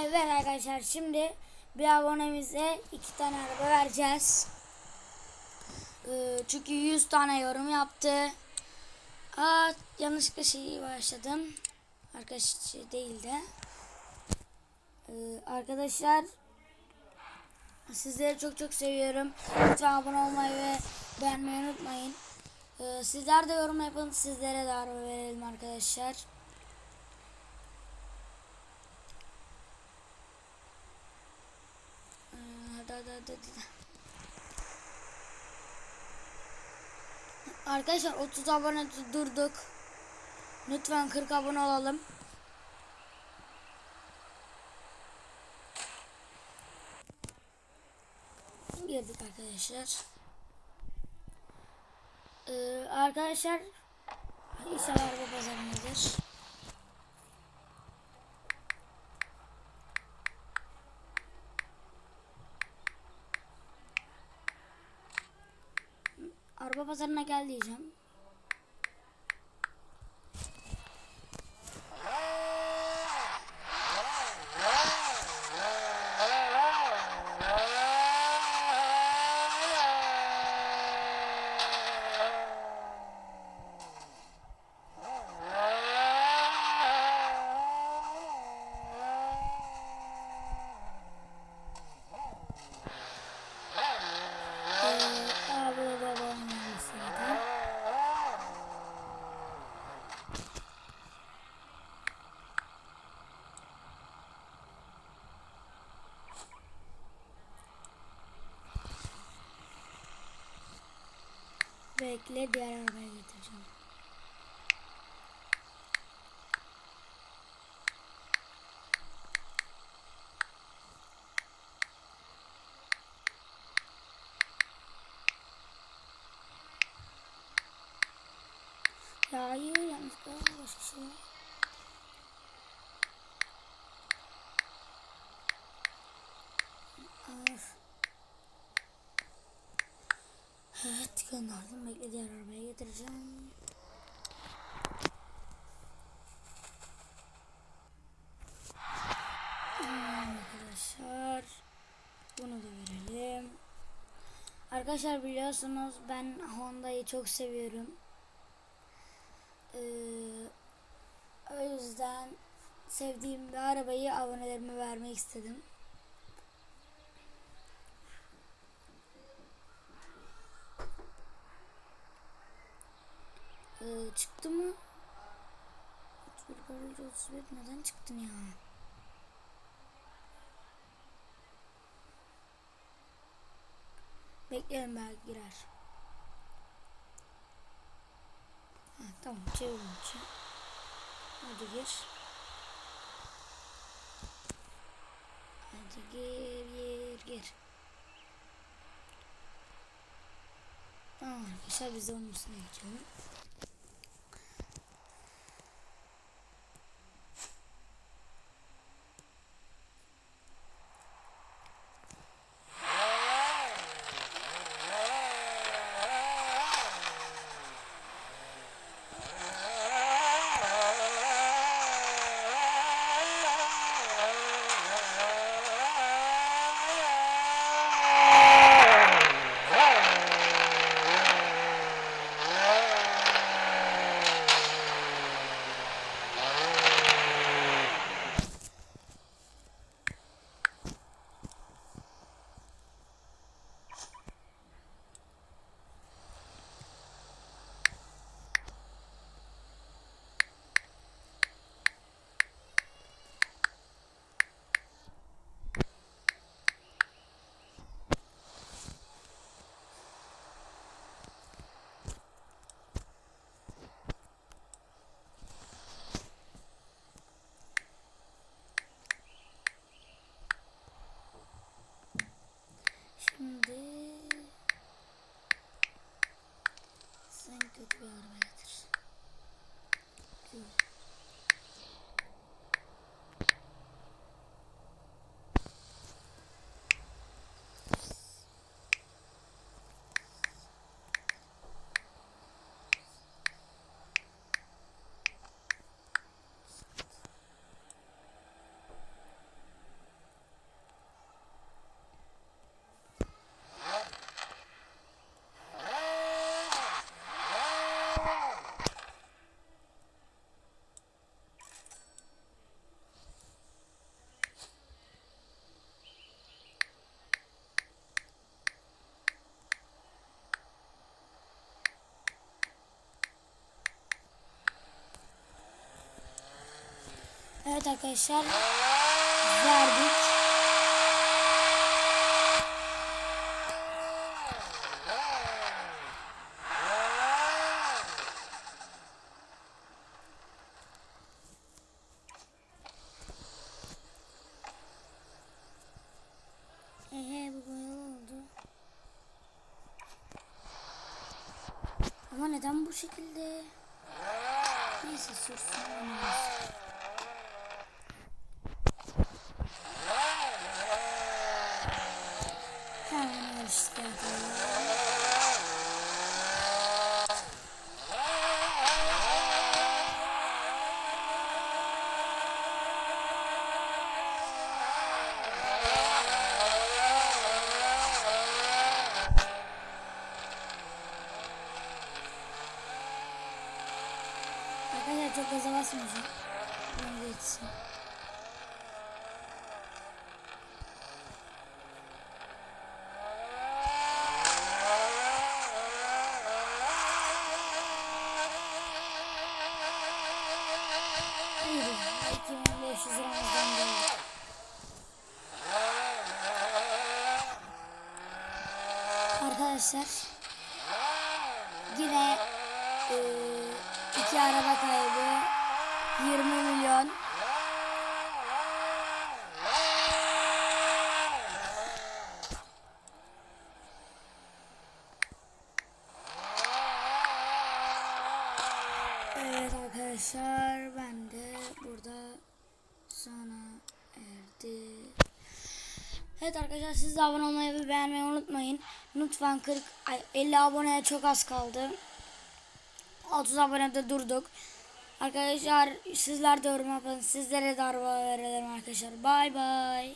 Evet arkadaşlar şimdi bir abonemize iki tane araba vereceğiz. Ee, çünkü 100 tane yorum yaptı. Aa, yanlışlıkla şeyi başladım. Arkadaş değil de. Ee, arkadaşlar sizleri çok çok seviyorum. Lütfen abone olmayı ve beğenmeyi unutmayın. Ee, sizler de yorum yapın. Sizlere de araba verelim arkadaşlar. Ee, hadi hadi hadi hadi. Arkadaşlar 30 abone durduk. Lütfen 40 abone olalım. Girdik arkadaşlar. Ee, arkadaşlar İnşallah araba pazarındadır. Araba pazarına gel diyeceğim. Ee, aa, burada da babamın arabası zaten. Bekle diğer arabaya getireceğim. Ya hayır yanlışlıkla başka şey. Of. Evet gönderdim. Bekle diğer arabaya getireceğim. Arkadaşlar bunu da verelim. Arkadaşlar biliyorsunuz ben Honda'yı çok seviyorum. Ee, o yüzden sevdiğim bir arabayı abonelerime vermek istedim. Ee, çıktı mı? 31 garaj 31 neden çıktın ya? Bekleyelim belki girer. Ha, tamam çevirin için. Hadi gir. Hadi gir gir gir. Tamam arkadaşlar biz de onun üstüne geçelim. Evet arkadaşlar. Verdik. Ehe bu böyle oldu. Ama neden bu şekilde? Neyse sürsün. oynarız. Arkadaşlar çok gaza basmayacağım. Bunu geçsin. Arkadaşlar yine e, 2 araba kaybı. 20 milyon. Evet arkadaşlar ben de burada sona erdi. Evet arkadaşlar siz de abone olmayı ve beğenmeyi unutmayın. Lütfen 40 ay, 50 aboneye çok az kaldı. 30 abonede durduk. Arkadaşlar sizler de yorum yapın. Sizlere de araba verelim arkadaşlar. Bay bay.